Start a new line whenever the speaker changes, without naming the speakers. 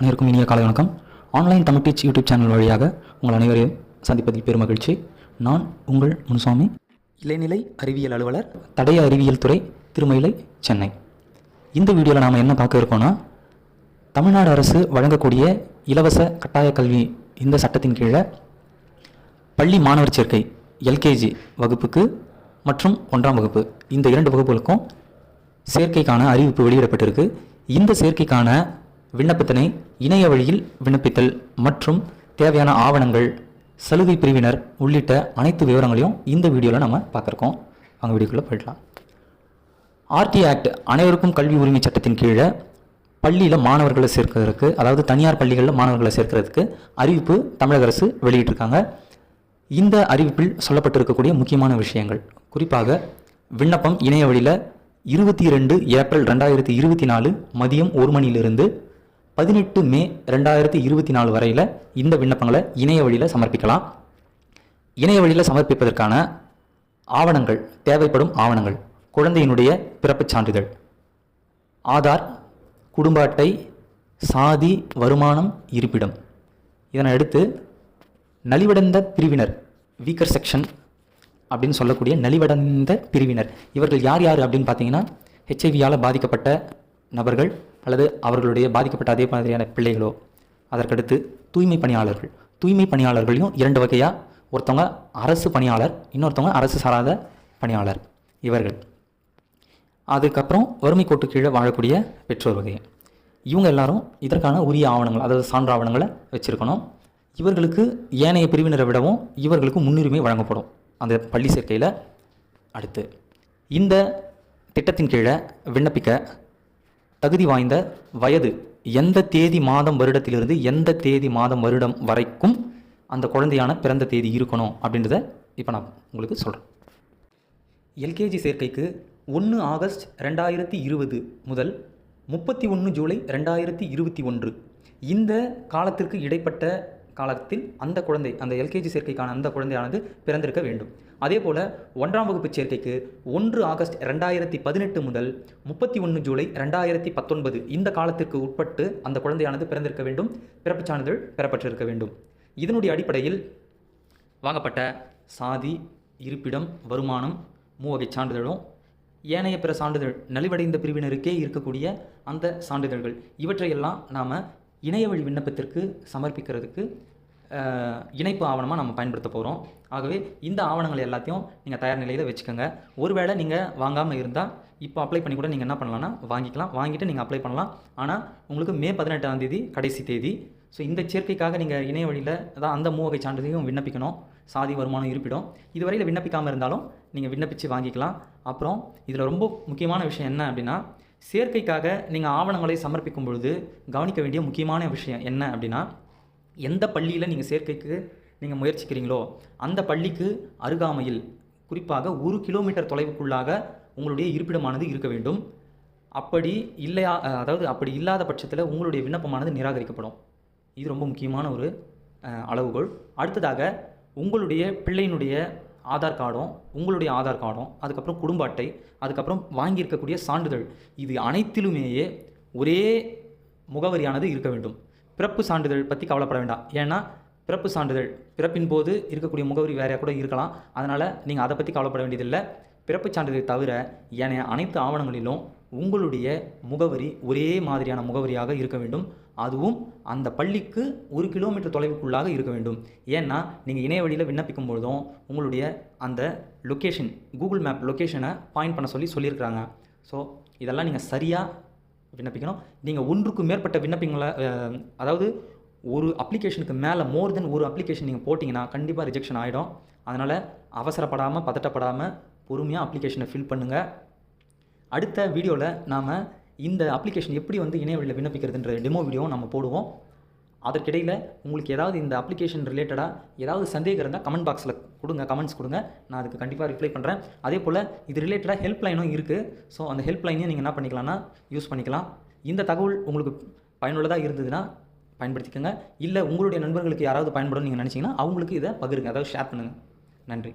அனைவருக்கும் இனிய காலை வணக்கம். Online Tamil teach YouTube channel வழியாக உங்கள் அனைவரையும் சந்திப்பதில் பெருமகிழ்ச்சி நான் உங்கள் முனுசாமி. இளைநிலை அறிவியல் அலுவலர் தடய அறிவியல் துறை திருமயிலை சென்னை. இந்த வீடியோவில் நாம் என்ன பார்க்க இருக்கோம்னா தமிழ்நாடு அரசு வழங்கக்கூடிய இலவச கட்டாய கல்வி இந்த சட்டத்தின் கீழே பள்ளி மாணவர் சேர்க்கை எல்கேஜி வகுப்புக்கு மற்றும் ஒன்றாம் வகுப்பு இந்த இரண்டு வகுப்புகளுக்கும் சேர்க்கைக்கான அறிவிப்பு வெளியிடப்பட்டிருக்கு. இந்த சேர்க்கைக்கான விண்ணப்பத்தினை இணைய வழியில் விண்ணப்பித்தல் மற்றும் தேவையான ஆவணங்கள் சலுகை பிரிவினர் உள்ளிட்ட அனைத்து விவரங்களையும் இந்த வீடியோவில் நம்ம பார்க்குறோம் அவங்க வீடியோக்குள்ளே போயிடலாம். ஆர்டி ஆக்ட் அனைவருக்கும் கல்வி உரிமை சட்டத்தின் கீழே பள்ளியில் மாணவர்களை சேர்க்கிறதுக்கு அதாவது தனியார் பள்ளிகளில் மாணவர்களை சேர்க்கிறதுக்கு அறிவிப்பு தமிழக அரசு வெளியிட்டிருக்காங்க. இந்த அறிவிப்பில் சொல்லப்பட்டிருக்கக்கூடிய முக்கியமான விஷயங்கள் குறிப்பாக விண்ணப்பம் இணைய வழியில் இருபத்தி ரெண்டு ஏப்ரல் ரெண்டாயிரத்தி இருபத்தி நாலு மதியம் ஒரு மணியிலிருந்து பதினெட்டு மே ரெண்டாயிரத்தி இருபத்தி நாலு வரையில் இந்த விண்ணப்பங்களை இணைய வழியில் சமர்ப்பிக்கலாம். இணைய வழியில் சமர்ப்பிப்பதற்கான ஆவணங்கள் தேவைப்படும் ஆவணங்கள் குழந்தையினுடைய பிறப்புச் சான்றிதழ் ஆதார் குடும்ப அட்டை சாதி வருமானம் இருப்பிடம். இதனை அடுத்து நலிவடைந்த பிரிவினர் வீக்கர் செக்ஷன் அப்படின்னு சொல்லக்கூடிய நலிவடைந்த பிரிவினர். இவர்கள் யார் யார் அப்படின்னு பார்த்தீங்கன்னா ஹெச்ஐவியால் பாதிக்கப்பட்ட நபர்கள் அல்லது அவர்களுடைய பாதிக்கப்பட்ட அதே மாதிரியான பிள்ளைகளோ. அதற்கடுத்து தூய்மை பணியாளர்கள். தூய்மை பணியாளர்களையும் இரண்டு வகையாக ஒருத்தவங்க அரசு பணியாளர் இன்னொருத்தவங்க அரசு சாராத பணியாளர். இவர்கள். அதுக்கப்புறம் வறுமை கோட்டு கீழே வாழக்கூடிய பெற்றோர் வகை. இவங்க எல்லாரும் இதற்கான உரிய ஆவணங்கள் அதாவது சான்று ஆவணங்களை வச்சுருக்கணும். இவர்களுக்கு ஏனைய பிரிவினரை விடவும் இவர்களுக்கு முன்னுரிமை வழங்கப்படும். அந்த பள்ளி சேர்க்கையில் அடுத்து. இந்த திட்டத்தின் கீழே விண்ணப்பிக்க தகுதி வாய்ந்த வயது எந்த தேதி மாதம் வருடத்திலிருந்து எந்த தேதி மாதம் வருடம் வரைக்கும் அந்த குழந்தையான பிறந்த தேதி இருக்கணும் அப்படின்றத இப்போ நான் உங்களுக்கு சொல்கிறேன் எல்கேஜி சேர்க்கைக்கு ஒன்று ஆகஸ்ட் ரெண்டாயிரத்தி இருபது முதல் முப்பத்தி ஒன்று ஜூலை ரெண்டாயிரத்தி இருபத்தி ஒன்று. இந்த காலத்திற்கு இடைப்பட்ட காலத்தில் அந்த குழந்தை அந்த எல்கேஜி சேர்க்கைக்கான அந்த குழந்தையானது பிறந்திருக்க வேண்டும். அதே போல் ஒன்றாம் வகுப்பு சேர்க்கைக்கு ஒன்று ஆகஸ்ட் ரெண்டாயிரத்தி பதினெட்டு முதல் முப்பத்தி ஒன்று ஜூலை ரெண்டாயிரத்தி பத்தொன்பது இந்த காலத்திற்கு உட்பட்டு அந்த குழந்தையானது பிறந்திருக்க வேண்டும் பிறப்புச் சான்றிதழ் பெறப்பட்டிருக்க வேண்டும். இதனுடைய அடிப்படையில் வாங்கப்பட்ட சாதி இருப்பிடம் வருமானம் மூவகை சான்றிதழும் ஏனைய பிற சான்றிதழ் நலிவடைந்த பிரிவினருக்கே இருக்கக்கூடிய அந்த சான்றிதழ்கள். இவற்றையெல்லாம் நாம் இணையவழி விண்ணப்பத்திற்கு சமர்ப்பிக்கிறதுக்கு இணைப்பு ஆவணமாக நம்ம பயன்படுத்த போகிறோம் ஆகவே இந்த ஆவணங்கள் எல்லாத்தையும் நீங்கள் தயார் நிலையில் வச்சுக்கோங்க. ஒருவேளை நீங்கள் வாங்காமல் இருந்தால் இப்போ அப்ளை பண்ணி கூட நீங்கள் என்ன பண்ணலாம்னா வாங்கிக்கலாம். வாங்கிட்டு நீங்கள் அப்ளை பண்ணலாம். ஆனால் உங்களுக்கு மே பதினெட்டாம் தேதி கடைசி தேதி. ஸோ இந்த சேர்க்கைக்காக நீங்கள் இணைய வழியில் அதான் அந்த மூவகை சான்றிதழையும் விண்ணப்பிக்கணும். சாதி வருமானம் இருப்பிடும். இதுவரையில் விண்ணப்பிக்காமல் இருந்தாலும் நீங்கள் விண்ணப்பித்து வாங்கிக்கலாம். அப்புறம் இதில் ரொம்ப முக்கியமான விஷயம் என்ன அப்படின்னா சேர்க்கைக்காக நீங்கள் ஆவணங்களை சமர்ப்பிக்கும் பொழுது கவனிக்க வேண்டிய முக்கியமான விஷயம் என்ன அப்படின்னா எந்த பள்ளியில் நீங்கள் சேர்க்கைக்கு நீங்கள் முயற்சிக்கிறீங்களோ அந்த பள்ளிக்கு அருகாமையில் குறிப்பாக ஒரு கிலோமீட்டர் தொலைவுக்குள்ளாக உங்களுடைய இருப்பிடமானது இருக்க வேண்டும். அப்படி இல்லையா அதாவது அப்படி இல்லாத பட்சத்தில் உங்களுடைய விண்ணப்பமானது நிராகரிக்கப்படும். இது ரொம்ப முக்கியமான ஒரு அளவுகோள் அளவுகோல். அடுத்ததாக உங்களுடைய பிள்ளையினுடைய ஆதார் கார்டும் உங்களுடைய ஆதார் கார்டும் அதுக்கப்புறம் குடும்ப அட்டை அதுக்கப்புறம் வாங்கியிருக்கக்கூடிய சான்றிதழ் இது அனைத்திலுமேயே ஒரே முகவரியானது இருக்க வேண்டும். பிறப்பு சான்றிதழ் பற்றி கவலைப்பட வேண்டாம். ஏன்னா பிறப்பு சான்றிதழ் பிறப்பின் போது இருக்கக்கூடிய முகவரி வேறையாக கூட இருக்கலாம். அதனால் நீங்கள் அதை பற்றி கவலைப்பட வேண்டியதில்லை. பிறப்பு சான்றிதழ் தவிர ஏனைய அனைத்து ஆவணங்களிலும் உங்களுடைய முகவரி ஒரே மாதிரியான முகவரியாக இருக்க வேண்டும். அதுவும் அந்த பள்ளிக்கு ஒரு கிலோமீட்டர் தொலைவுக்குள்ளாக இருக்க வேண்டும். ஏன்னா நீங்கள் இணைய வழியில் விண்ணப்பிக்கும் பொழுதும் உங்களுடைய அந்த லொக்கேஷன் கூகுள் மேப் லொக்கேஷனை பாயிண்ட் பண்ண சொல்லி சொல்லியிருக்கிறாங்க. ஸோ இதெல்லாம் நீங்கள் சரியாக விண்ணப்பிக்கணும். நீங்கள் ஒன்றுக்கு மேற்பட்ட விண்ணப்பங்களை அதாவது ஒரு அப்ளிகேஷனுக்கு மேலே மோர் தென் ஒரு அப்ளிகேஷன் நீங்கள் போட்டிங்கன்னா கண்டிப்பாக ரிஜெக்ஷன் ஆகிடும் அதனால் அவசரப்படாமல் பதட்டப்படாமல் பொறுமையாக அப்ளிகேஷனை ஃபில் பண்ணுங்கள் அடுத்த வீடியோவில் நாம் இந்த அப்ளிகேஷன் எப்படி வந்து இணையவழியில் விண்ணப்பிக்கிறதுன்ற டெமோ வீடியோவும் நம்ம போடுவோம். அதற்கிடையில் உங்களுக்கு ஏதாவது இந்த அப்ளிகேஷன் ரிலேட்டடாக ஏதாவது சந்தேகம் இருந்தால் கமெண்ட் பாக்ஸில் கொடுங்க கமெண்ட்ஸ் கொடுங்க. நான் அதுக்கு கண்டிப்பாக ரிப்ளை பண்ணுறேன் அதே போல் இது ரிலேட்டடாக ஹெல்ப் லைனும் இருக்குது ஸோ அந்த ஹெல்ப் லைனையும் நீங்கள் என்ன பண்ணிக்கலாம்னா யூஸ் பண்ணிக்கலாம். இந்த தகவல் உங்களுக்கு பயனுள்ளதாக இருந்ததுன்னா பயன்படுத்திக்கோங்க. இல்லை உங்களுடைய நண்பர்களுக்கு யாராவது பயன்படும் நீங்கள் நினச்சிங்கன்னா அவங்களுக்கு இதை பகிருங்க. அதாவது ஷேர் பண்ணுங்கள் நன்றி.